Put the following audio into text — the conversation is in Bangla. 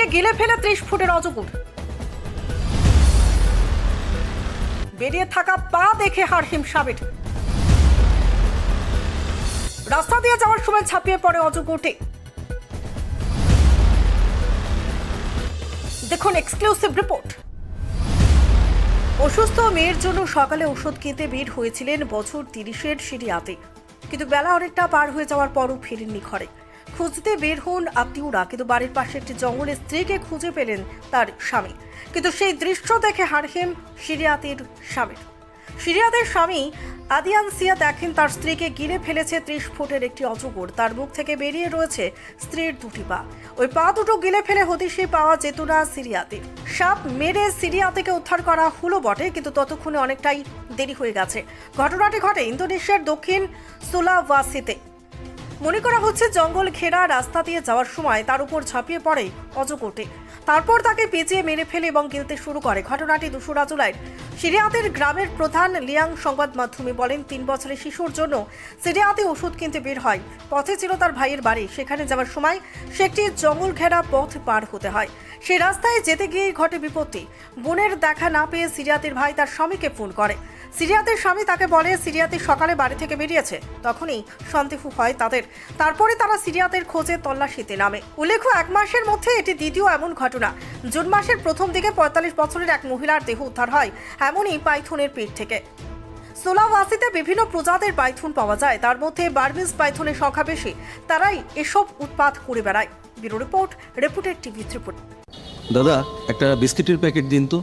স্ত্রীকে গিলে ফেলে ত্রিশ ফুটের অজগুর। বেরিয়ে থাকা পা দেখে হারহিম সাবির রাস্তা দিয়ে যাওয়ার সময় ছাপিয়ে পড়ে অজগুরটি। দেখুন এক্সক্লুসিভ রিপোর্ট অসুস্থ মেয়ের জন্য সকালে ওষুধ কিনতে বের হয়েছিলেন বছর তিরিশের সিরিয়াতে। কিন্তু বেলা অনেকটা পার হয়ে যাওয়ার পরও ফিরেননি ঘরে। খুঁজতে বের হন আত্মীয়রা, কিন্তু বাড়ির পাশে একটি জঙ্গলে স্ত্রীকে খুঁজে পেলেন তার স্বামী। কিন্তু সেই দৃশ্য দেখে হারহেম সিরিয়াতের স্বামীর। সিরিয়াদের স্বামী আদিয়ান সিয়া দেখেন তার স্ত্রীকে গিলে ফেলেছে ত্রিশ ফুটের একটি অজগর। তার মুখ থেকে বেরিয়ে রয়েছে স্ত্রীর দুটি পা। ওই পা দুটো গিলে ফেলে হদিশে পাওয়া যেত না সিরিয়াতে। সাপ মেরে সিরিয়া থেকে উদ্ধার করা হলো বটে, কিন্তু ততক্ষণে অনেকটাই দেরি হয়ে গেছে। ঘটনাটি ঘটে ইন্দোনেশিয়ার দক্ষিণ সুলাওয়াসিতে। মনে করা হচ্ছে জঙ্গল ঘেরা রাস্তা দিয়ে যাওয়ার সময় তার উপর ঝাঁপিয়ে পড়ে অজগরটি তারপর তাকে পেঁচিয়ে মেরে ফেলে এবং গিলতে শুরু করে। ঘটনাটি দোসরা জুলাই সিরিয়াতের গ্রামের প্রধান লিয়াং সংবাদ মাধ্যমে বলেন, তিন বছরের শিশুর জন্য সিরিয়াতে ওষুধ কিনতে বের হয়। পথে ছিল তার ভাইয়ের বাড়ি। সেখানে যাওয়ার সময় সে একটি জঙ্গল ঘেরা পথ পার হতে হয়। সেই রাস্তায় যেতে গিয়েই ঘটে বিপত্তি। বোনের দেখা না পেয়ে সিরিয়াতের ভাই তার স্বামীকে ফোন করে। সিরিয়াতের স্বামী তাকে বলে, সিরিয়াতে সকালে বাড়ি থেকে বেরিয়েছে। তখনই সন্দেহ হয় তাদের। তারপরে তারা সিরিয়াতের খোঁজে তল্লাশিতে নামে। উল্লেখ্য, এক মাসের মধ্যে এটি দ্বিতীয় এমন ঘটনা। জুন মাসের প্রথম দিকে পঁয়তাল্লিশ বছরের এক মহিলার দেহ উদ্ধার হয় এমনই পাইথনের পেট থেকে। সোলাওয়াসিতে বিভিন্ন প্রজাতির পাইথন পাওয়া যায়। তার মধ্যে বার্মিজ পাইথনের সংখ্যা বেশি। তারাই এসব উৎপাত করে বেড়ায়। Bureau report, reputed TV Tripura. দাদা, একটা বিস্কিটের প্যাকেট দিন তো।